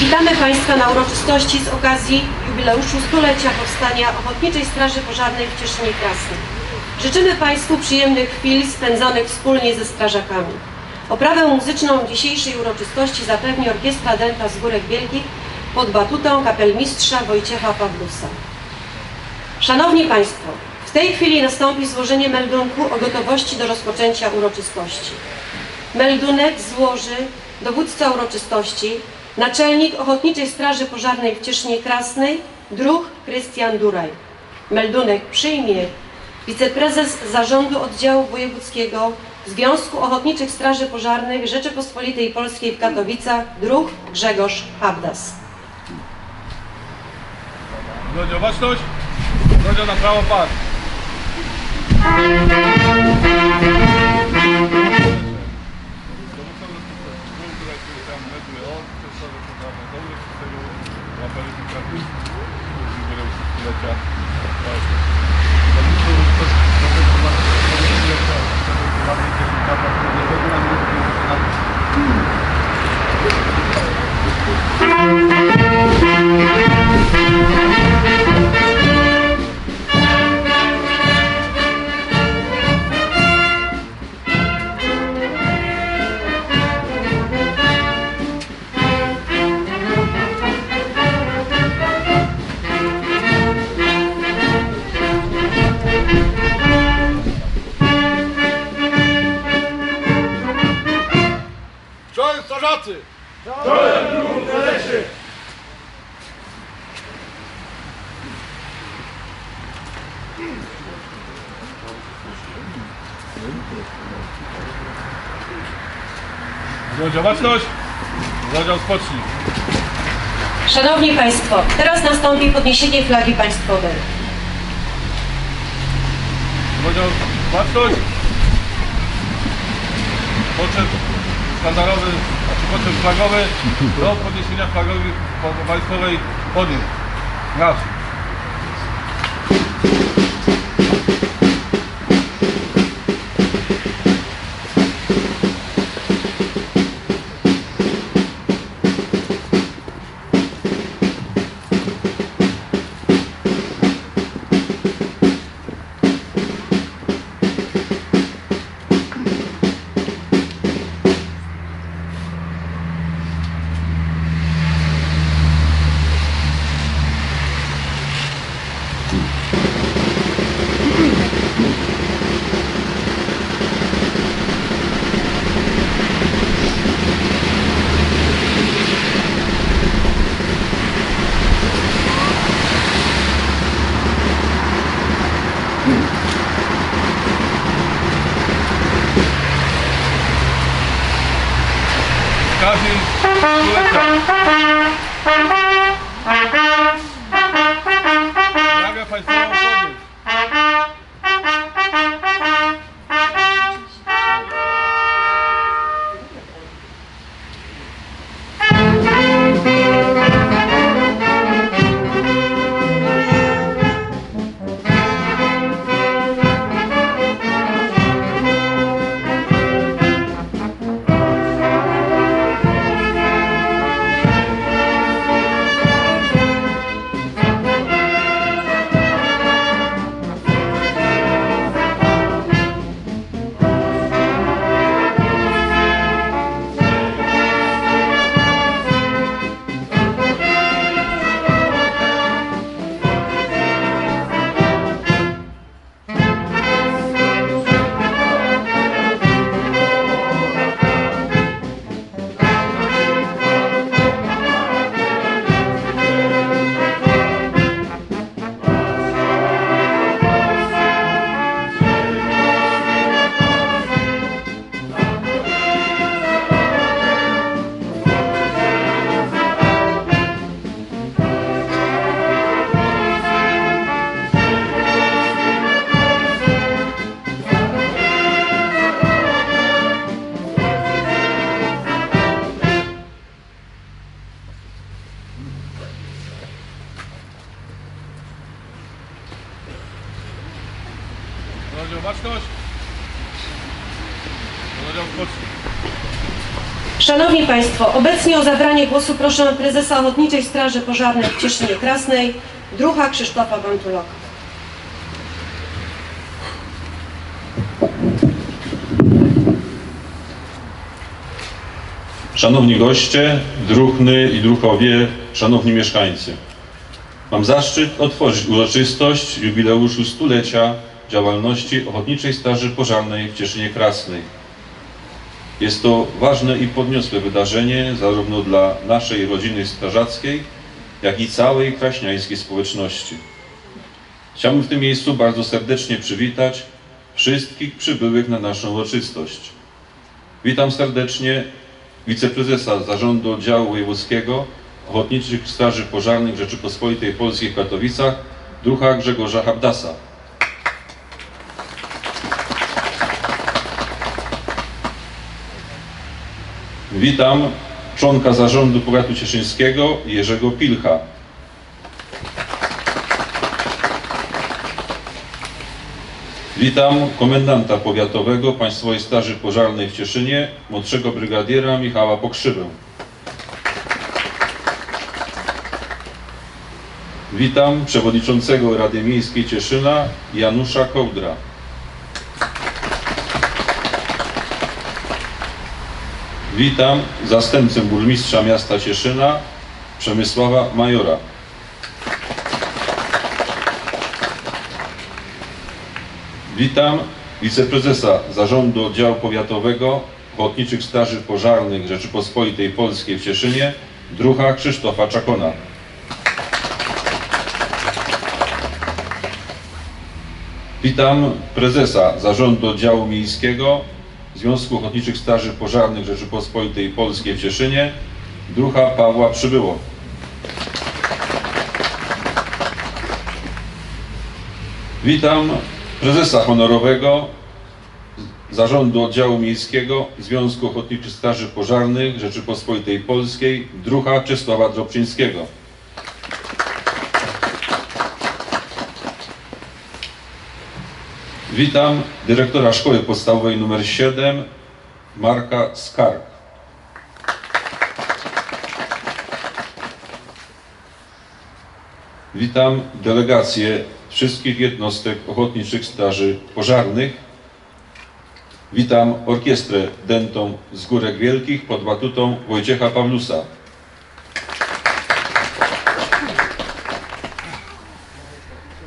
Witamy Państwa na uroczystości z okazji jubileuszu stulecia powstania Ochotniczej Straży Pożarnej w Cieszynie Krasnej. Życzymy Państwu przyjemnych chwil spędzonych wspólnie ze strażakami. Oprawę muzyczną dzisiejszej uroczystości zapewni Orkiestra Dęta z Górek Wielkich pod batutą kapelmistrza Wojciecha Pawlusa. Szanowni Państwo, w tej chwili nastąpi złożenie meldunku o gotowości do rozpoczęcia uroczystości. Meldunek złoży dowódca uroczystości, naczelnik Ochotniczej Straży Pożarnej w Cieszynie Krasnej, druh Krystian Duraj. Meldunek przyjmie wiceprezes Zarządu Oddziału Wojewódzkiego Związku Ochotniczych Straży Pożarnych Rzeczypospolitej Polskiej w Katowicach, druh Grzegorz Habdas. Brodzio baczność, brodzio na prawo pas. Dowódca rozpoczęty. Był tutaj, Rozpoczęty. Czołem strażacy! Brodzio baczność, brodzio spocznij. Szanowni Państwo, teraz nastąpi podniesienie flagi państwowej. Brodzio baczność. Poczet sztandarowy, poczet flagowy do podniesienia flagowej państwowej podniósł. Nasz. Copy. Do it. Brodzio baczność. Spocznij. Szanowni Państwo, obecnie o zabranie głosu proszę prezesa Ochotniczej Straży Pożarnej w Cieszynie Krasnej, druha Krzysztofa Wantuloka. Szanowni goście, druhny i druhowie, szanowni mieszkańcy. Mam zaszczyt otworzyć uroczystość jubileuszu stulecia działalności Ochotniczej Straży Pożarnej w Cieszynie Krasnej. Jest to ważne i podniosłe wydarzenie zarówno dla naszej rodziny strażackiej, jak i całej kraśniańskiej społeczności. Chciałbym w tym miejscu bardzo serdecznie przywitać wszystkich przybyłych na naszą uroczystość. Witam serdecznie wiceprezesa Zarządu Oddziału Wojewódzkiego Ochotniczych Straży Pożarnych Rzeczypospolitej Polskiej w Katowicach, druha Grzegorza Habdasa. Witam członka Zarządu Powiatu Cieszyńskiego Jerzego Pilcha. Witam komendanta powiatowego Państwowej Straży Pożarnej w Cieszynie, młodszego brygadiera Michała Pokrzywę. Witam przewodniczącego Rady Miejskiej Cieszyna Janusza Kołdra. Witam zastępcę burmistrza miasta Cieszyna Przemysława Majora. Witam wiceprezesa Zarządu Oddziału Powiatowego Ochotniczych Straży Pożarnych Rzeczypospolitej Polskiej w Cieszynie, druha Krzysztofa Czakona. Witam prezesa Zarządu Oddziału Miejskiego Związku Ochotniczych Straży Pożarnych Rzeczypospolitej Polskiej w Cieszynie, druha Pawła Przybyło. Witam prezesa honorowego Zarządu Oddziału Miejskiego Związku Ochotniczych Straży Pożarnych Rzeczypospolitej Polskiej, druha Czesława Drobczyńskiego. Witam dyrektora Szkoły Podstawowej nr 7 Marka Skarg. Witam delegację wszystkich jednostek ochotniczych straży pożarnych. Witam orkiestrę dętą z Górek Wielkich pod batutą Wojciecha Pawlusa.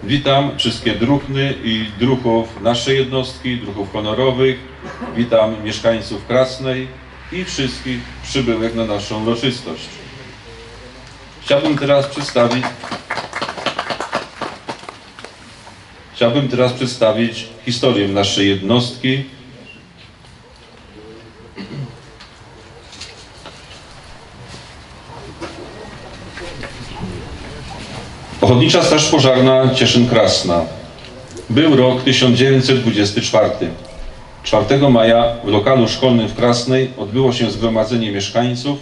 Witam wszystkie druhny i druhów naszej jednostki, druhów honorowych. Witam mieszkańców Krasnej i wszystkich przybyłych na naszą uroczystość. Chciałbym teraz przedstawić Chciałbym teraz przedstawić historię naszej jednostki. Ochotnicza Straż Pożarna Cieszyn Krasna. Był rok 1924. 4 maja w lokalu szkolnym w Krasnej odbyło się zgromadzenie mieszkańców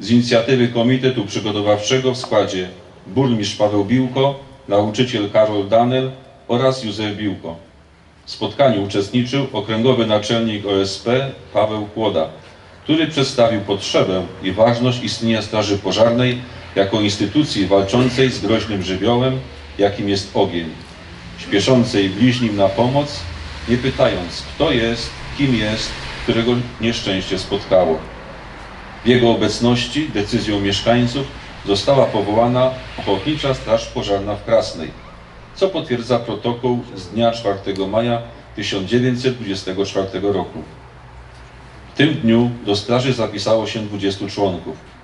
z inicjatywy Komitetu Przygotowawczego w składzie burmistrz Paweł Biłko, nauczyciel Karol Danel oraz Józef Biłko. W spotkaniu uczestniczył okręgowy naczelnik OSP Paweł Kłoda, który przedstawił potrzebę i ważność istnienia Straży Pożarnej jako instytucji walczącej z groźnym żywiołem, jakim jest ogień, śpieszącej bliźnim na pomoc, nie pytając kto jest, kim jest, którego nieszczęście spotkało. W jego obecności decyzją mieszkańców została powołana Ochotnicza Straż Pożarna w Krasnej, co potwierdza protokół z dnia 4 maja 1924 roku. W tym dniu do straży zapisało się 20 członków.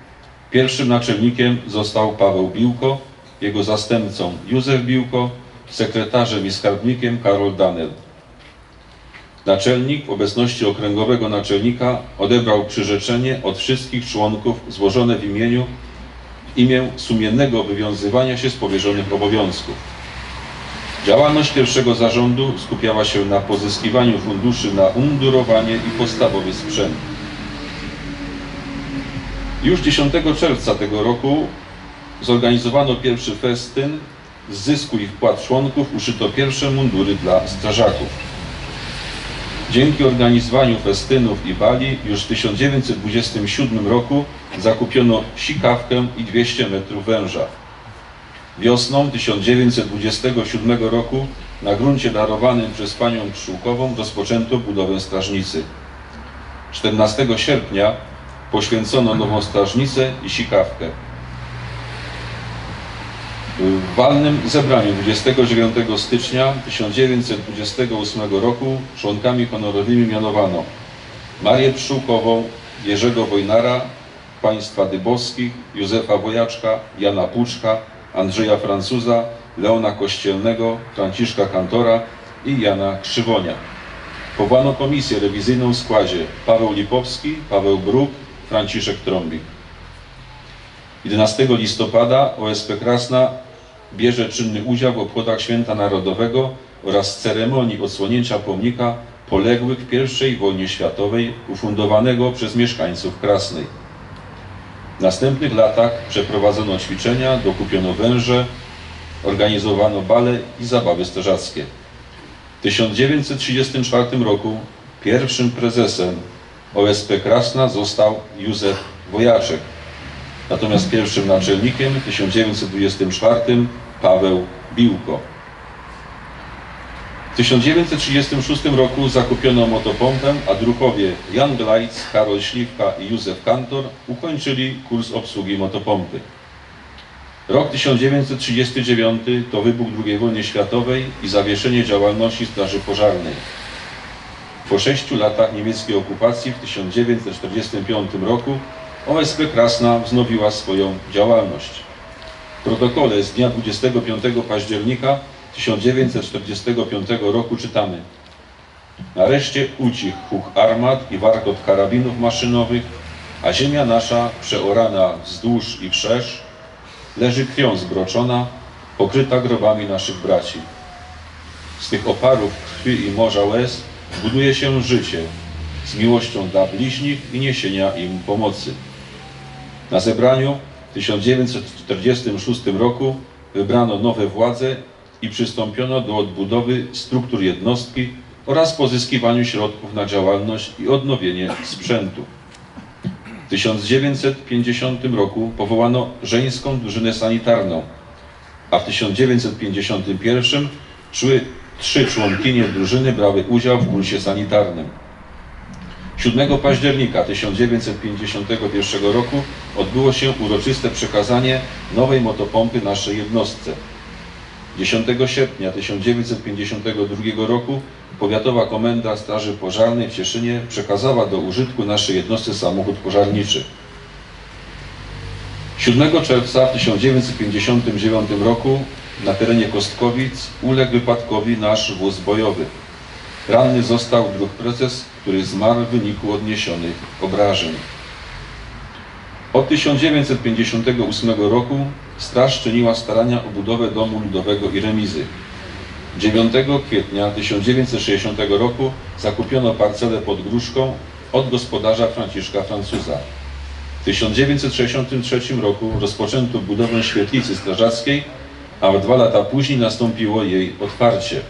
Pierwszym naczelnikiem został Paweł Biłko, jego zastępcą Józef Biłko, sekretarzem i skarbnikiem Karol Danel. Naczelnik w obecności okręgowego naczelnika odebrał przyrzeczenie od wszystkich członków złożone w imieniu w imię sumiennego wywiązywania się z powierzonych obowiązków. Działalność pierwszego zarządu skupiała się na pozyskiwaniu funduszy na umundurowanie i podstawowy sprzęt. Już 10 czerwca tego roku zorganizowano pierwszy festyn. Z zysku i wpłat członków uszyto pierwsze mundury dla strażaków. Dzięki organizowaniu festynów i bali już w 1927 roku zakupiono sikawkę i 200 metrów węża. Wiosną 1927 roku na gruncie darowanym przez panią Pszczółkową rozpoczęto budowę strażnicy. 14 sierpnia poświęcono nową strażnicę i sikawkę. W walnym zebraniu 29 stycznia 1928 roku członkami honorowymi mianowano Marię Pszczółkową, Jerzego Wojnara, państwa Dybowskich, Józefa Wojaczka, Jana Puczka, Andrzeja Francuza, Leona Kościelnego, Franciszka Kantora i Jana Krzywonia. Powołano komisję rewizyjną w składzie Paweł Lipowski, Paweł Bruk, Franciszek Trąbik. 11 listopada OSP Krasna bierze czynny udział w obchodach Święta Narodowego oraz ceremonii odsłonięcia pomnika poległych w I wojnie światowej ufundowanego przez mieszkańców Krasnej. W następnych latach przeprowadzono ćwiczenia, dokupiono węże, organizowano bale i zabawy strażackie. W 1934 roku pierwszym prezesem OSP Krasna został Józef Wojaczek, natomiast pierwszym naczelnikiem w 1924 Paweł Biłko. W 1936 roku zakupiono motopompę, a druhowie Jan Glajc, Karol Śliwka i Józef Kantor ukończyli kurs obsługi motopompy. Rok 1939 to wybuch II wojny światowej i zawieszenie działalności Straży Pożarnej. Po sześciu latach niemieckiej okupacji w 1945 roku OSP Krasna wznowiła swoją działalność. W protokole z dnia 25 października 1945 roku czytamy Nareszcie ucichł huk armat i warkot karabinów maszynowych, a ziemia nasza przeorana wzdłuż i wszerz leży krwią zbroczona, pokryta grobami naszych braci. Z tych oparów krwi i morza łez buduje się życie z miłością dla bliźnich i niesienia im pomocy. Na zebraniu w 1946 roku wybrano nowe władze i przystąpiono do odbudowy struktur jednostki oraz pozyskiwaniu środków na działalność i odnowienie sprzętu. W 1950 roku powołano żeńską drużynę sanitarną, a w 1951 szły trzy członkinie drużyny brały udział w kursie sanitarnym. 7 października 1951 roku odbyło się uroczyste przekazanie nowej motopompy naszej jednostce. 10 sierpnia 1952 roku Powiatowa Komenda Straży Pożarnej w Cieszynie przekazała do użytku naszej jednostce samochód pożarniczy. 7 czerwca w 1959 roku na terenie Kostkowic uległ wypadkowi nasz wóz bojowy. Ranny został druh prezes, który zmarł w wyniku odniesionych obrażeń. Od 1958 roku Straż czyniła starania o budowę domu ludowego i remizy. 9 kwietnia 1960 roku zakupiono parcelę pod Gruszką od gospodarza Franciszka Francuza. W 1963 roku rozpoczęto budowę świetlicy strażackiej, a dwa lata później nastąpiło jej otwarcie.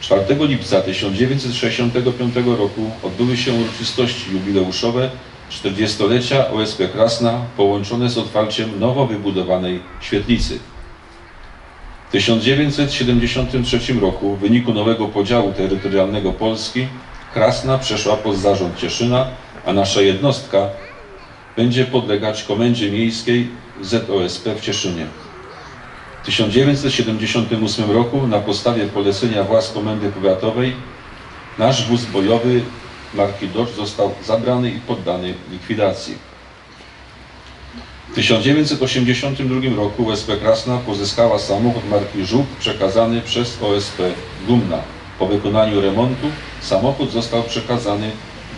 4 lipca 1965 roku odbyły się uroczystości jubileuszowe 40-lecia OSP Krasna połączone z otwarciem nowo wybudowanej świetlicy. W 1973 roku w wyniku nowego podziału terytorialnego Polski Krasna przeszła pod zarząd Cieszyna, a nasza jednostka będzie podlegać Komendzie Miejskiej ZOSP w Cieszynie. W 1978 roku na podstawie polecenia władz Komendy Powiatowej nasz wóz bojowy marki Dodge został zabrany i poddany likwidacji. W 1982 roku OSP Krasna pozyskała samochód marki Żuk przekazany przez OSP Gumna. Po wykonaniu remontu samochód został przekazany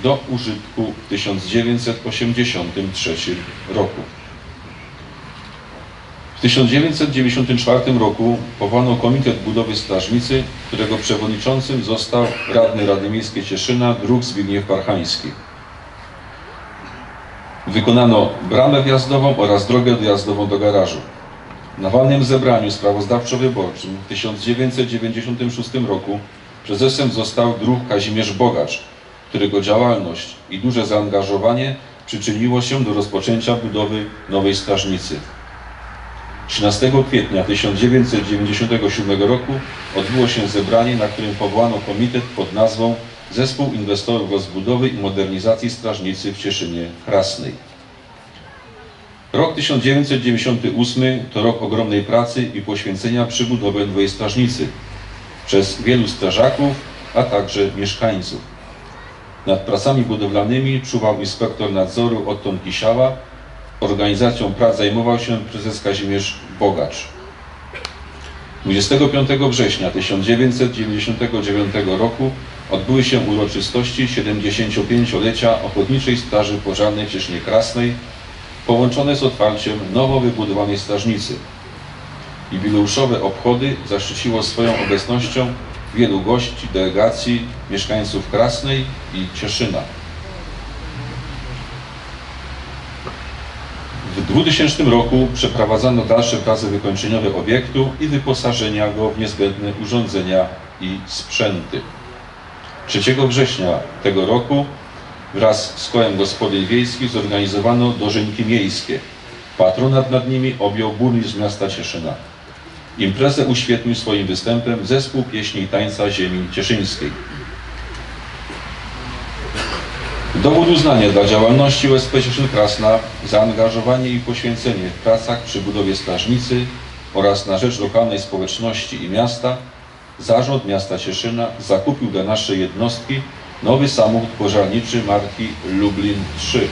do użytku w 1983 roku. W 1994 roku powołano Komitet Budowy Strażnicy, którego przewodniczącym został radny Rady Miejskiej Cieszyna, druk Zbigniew Parchański. Wykonano bramę wjazdową oraz drogę dojazdową do garażu. Na walnym zebraniu sprawozdawczo-wyborczym w 1996 roku prezesem został druh Kazimierz Bogacz, którego działalność i duże zaangażowanie przyczyniło się do rozpoczęcia budowy nowej strażnicy. 13 kwietnia 1997 roku odbyło się zebranie, na którym powołano komitet pod nazwą Zespół Inwestorów Rozbudowy i Modernizacji Strażnicy w Cieszynie Krasnej. Rok 1998 to rok ogromnej pracy i poświęcenia przy budowie nowej strażnicy przez wielu strażaków, a także mieszkańców. Nad pracami budowlanymi czuwał inspektor nadzoru Otton Kisiała, Organizacją prac zajmował się prezes Kazimierz Bogacz. 25 września 1999 roku odbyły się uroczystości 75-lecia Ochotniczej Straży Pożarnej w Cieszynie Krasnej, połączone z otwarciem nowo wybudowanej strażnicy. Jubileuszowe obchody zaszczyciło swoją obecnością wielu gości, delegacji, mieszkańców Krasnej i Cieszyna. 2000 roku przeprowadzano dalsze prace wykończeniowe obiektu i wyposażenia go w niezbędne urządzenia i sprzęty. 3 września tego roku wraz z kołem gospodyń wiejskich zorganizowano dożynki miejskie. Patronat nad nimi objął burmistrz miasta Cieszyna. Imprezę uświetnił swoim występem zespół pieśni i tańca ziemi cieszyńskiej. Dowód uznania dla działalności USP Cieszyn Krasna, zaangażowanie i poświęcenie w pracach przy budowie strażnicy oraz na rzecz lokalnej społeczności i miasta, Zarząd Miasta Cieszyna zakupił dla naszej jednostki nowy samochód pożarniczy marki Lublin 3.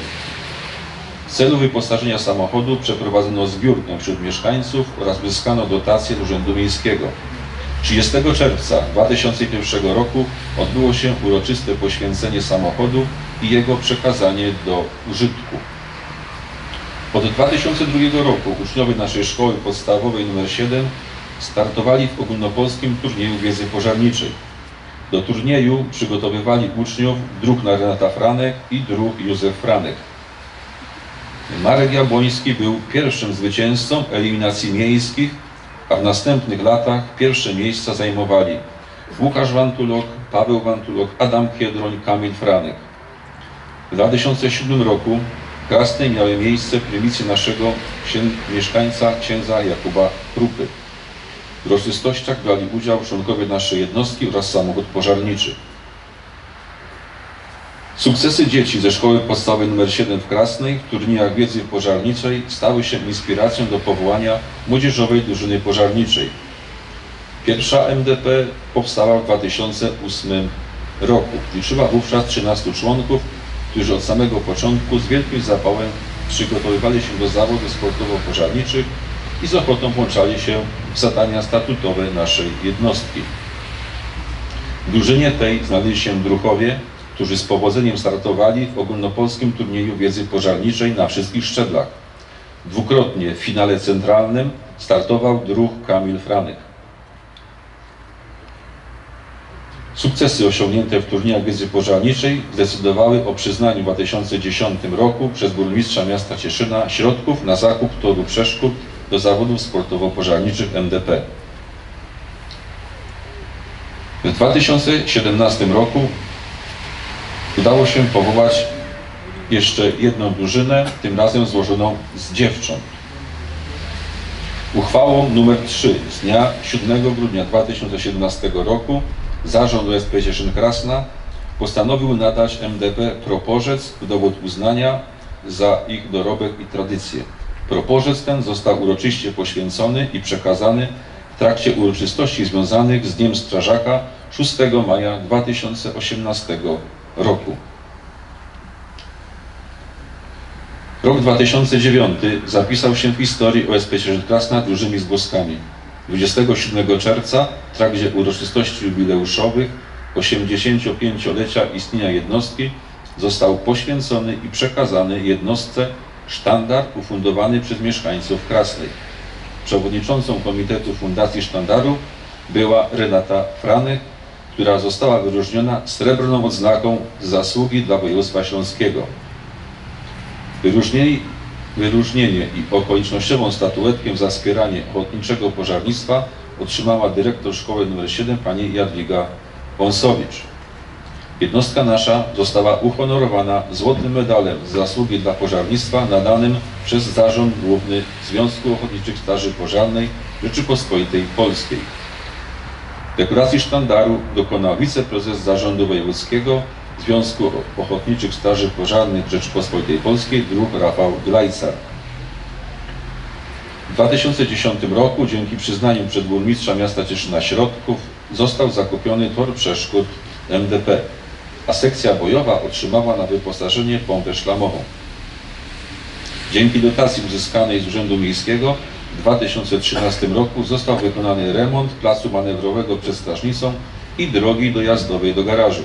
W celu wyposażenia samochodu przeprowadzono zbiórkę wśród mieszkańców oraz uzyskano dotację Urzędu Miejskiego. 30 czerwca 2001 roku odbyło się uroczyste poświęcenie samochodu i jego przekazanie do użytku. Od 2002 roku uczniowie naszej szkoły podstawowej nr 7 startowali w ogólnopolskim turnieju wiedzy pożarniczej. Do turnieju przygotowywali uczniów druh Renata Franek i druh Józef Franek. Marek Jabłoński był pierwszym zwycięzcą eliminacji miejskich, a w następnych latach pierwsze miejsca zajmowali Łukasz Wantulok, Paweł Wantulok, Adam Kiedroń, Kamil Franek. W 2007 roku Krasnej miały miejsce prymicy naszego mieszkańca księdza Jakuba Krupy. W uroczystościach brali udział członkowie naszej jednostki oraz samochód pożarniczy. Sukcesy dzieci ze szkoły podstawowej nr 7 w Krasnej w turniejach wiedzy pożarniczej stały się inspiracją do powołania młodzieżowej drużyny pożarniczej. Pierwsza MDP powstała w 2008 roku. Liczyła wówczas 13 członków, którzy od samego początku z wielkim zapałem przygotowywali się do zawodów sportowo-pożarniczych i z ochotą włączali się w zadania statutowe naszej jednostki. W drużynie tej znaleźli się druhowie, którzy z powodzeniem startowali w ogólnopolskim turnieju wiedzy pożarniczej na wszystkich szczeblach. Dwukrotnie w finale centralnym startował druh Kamil Franek. Sukcesy osiągnięte w turniejach wiedzy pożarniczej zdecydowały o przyznaniu w 2010 roku przez burmistrza miasta Cieszyna środków na zakup toru przeszkód do zawodów sportowo-pożarniczych MDP. W 2017 roku udało się powołać jeszcze jedną drużynę, tym razem złożoną z dziewcząt. Uchwałą nr 3 z dnia 7 grudnia 2017 roku Zarząd OSP Cieszyn Krasna postanowił nadać MDP proporzec w dowód uznania za ich dorobek i tradycję. Proporzec ten został uroczyście poświęcony i przekazany w trakcie uroczystości związanych z Dniem Strażaka 6 maja 2018 roku. Rok 2009 zapisał się w historii OSP Krasna dużymi zgłoskami. 27 czerwca w trakcie uroczystości jubileuszowych 85-lecia istnienia jednostki został poświęcony i przekazany jednostce sztandar ufundowany przez mieszkańców Krasnej. Przewodniczącą Komitetu Fundacji Sztandaru była Renata Franek, która została wyróżniona srebrną odznaką zasługi dla województwa śląskiego. Wyróżnienie, wyróżnienie i okolicznościową statuetkę za wspieranie ochotniczego pożarnictwa otrzymała dyrektor szkoły nr 7 pani Jadwiga Wąsowicz. Jednostka nasza została uhonorowana złotym medalem zasługi dla pożarnictwa nadanym przez Zarząd Główny Związku Ochotniczych Straży Pożarnej Rzeczypospolitej Polskiej. Dekoracji sztandaru dokonał wiceprezes Zarządu Wojewódzkiego Związku Ochotniczych Straży Pożarnych Rzeczypospolitej Polskiej druh Rafał Glajcar. W 2010 roku dzięki przyznaniu przed burmistrza miasta Cieszyna środków został zakupiony tor przeszkód MDP, a sekcja bojowa otrzymała na wyposażenie pompę szlamową. Dzięki dotacji uzyskanej z Urzędu Miejskiego 2013 roku został wykonany remont placu manewrowego przed strażnicą i drogi dojazdowej do garażu.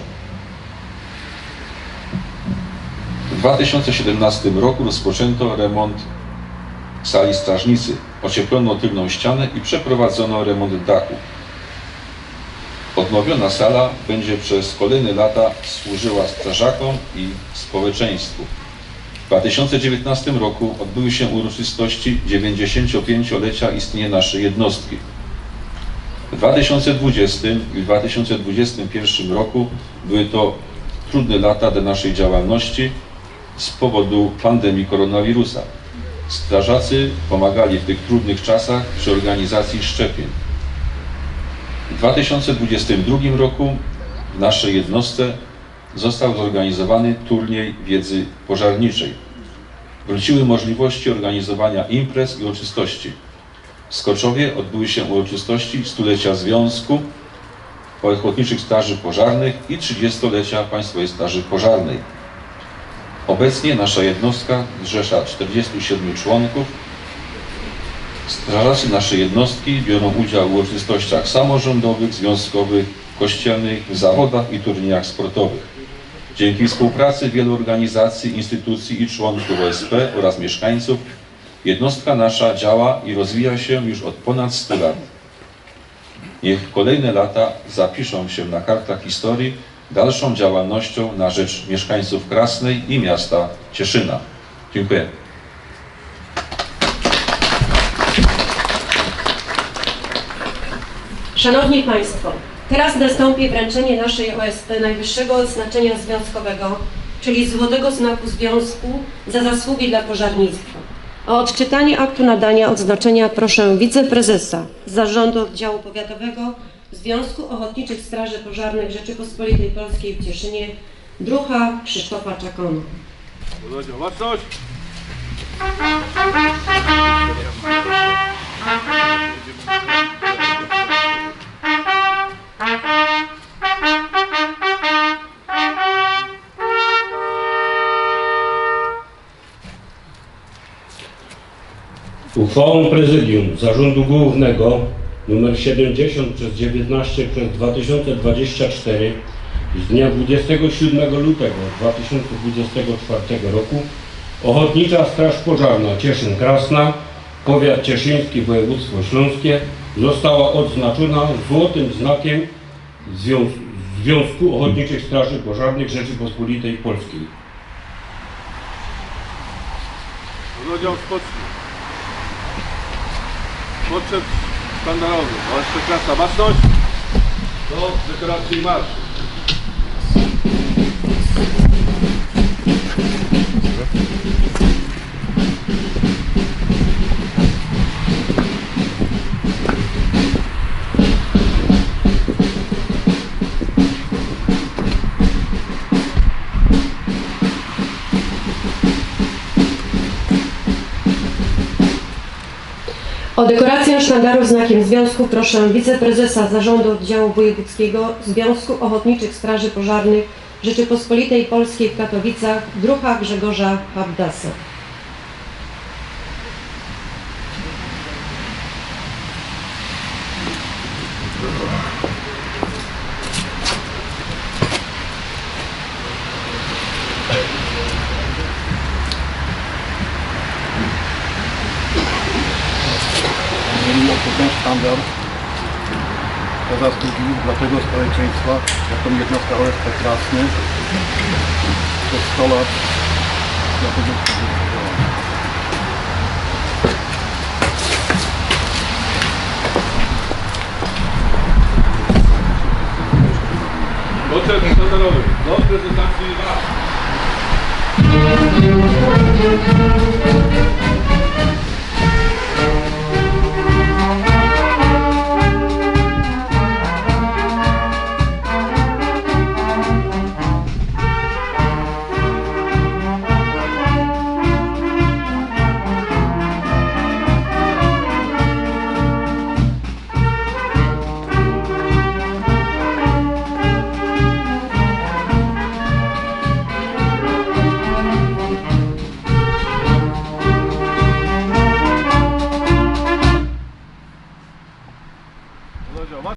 W 2017 roku rozpoczęto remont sali strażnicy, ocieplono tylną ścianę i przeprowadzono remont dachu. Odnowiona sala będzie przez kolejne lata służyła strażakom i społeczeństwu. W 2019 roku odbyły się uroczystości 95-lecia istnienia naszej jednostki. W 2020 i 2021 roku były to trudne lata dla naszej działalności z powodu pandemii koronawirusa. Strażacy pomagali w tych trudnych czasach przy organizacji szczepień. W 2022 roku w naszej jednostce został zorganizowany turniej wiedzy pożarniczej. Wróciły możliwości organizowania imprez i uroczystości. W Skoczowie odbyły się uroczystości stulecia Związku Ochotniczych Straży Pożarnych i 30-lecia Państwowej Straży Pożarnej. Obecnie nasza jednostka zrzesza 47 członków. Strażacy naszej jednostki biorą udział w uroczystościach samorządowych, związkowych, kościelnych, zawodach i turniejach sportowych. Dzięki współpracy wielu organizacji, instytucji i członków OSP oraz mieszkańców, jednostka nasza działa i rozwija się już od ponad 100 lat. Niech kolejne lata zapiszą się na kartach historii dalszą działalnością na rzecz mieszkańców Krasnej i miasta Cieszyna. Dziękuję. Szanowni Państwo, teraz nastąpi wręczenie naszej OSP najwyższego odznaczenia związkowego, czyli Złotego Znaku Związku za zasługi dla pożarnictwa. O odczytanie aktu nadania odznaczenia proszę wiceprezesa Zarządu Oddziału Powiatowego Związku Ochotniczych Straży Pożarnych Rzeczypospolitej Polskiej w Cieszynie, druha Krzysztofa Czakona. Volodya, Uchwałą Prezydium Zarządu Głównego nr 70 przez 19 przez 2024 z dnia 27 lutego 2024 roku Ochotnicza Straż Pożarna Cieszyn Krasna, Powiat Cieszyński, Województwo Śląskie została odznaczona Złotym Znakiem Związku Ochotniczych Straży Pożarnych Rzeczypospolitej Polskiej. Volodya, spocznij. Podszedł sztandarowy. Walczka klasa, baczność! Do dekoracji marsz. O dekorację sztandaru znakiem Związku proszę wiceprezesa Zarządu Oddziału Wojewódzkiego Związku Ochotniczych Straży Pożarnych Rzeczypospolitej Polskiej w Katowicach, druha Grzegorza Habdasa. Mimo to ten sztandar za tego społeczeństwa, jaką jednostka OSP Krasny przez 100 lat dla tego społeczeństwa. sztandarowy do prezentacji Was.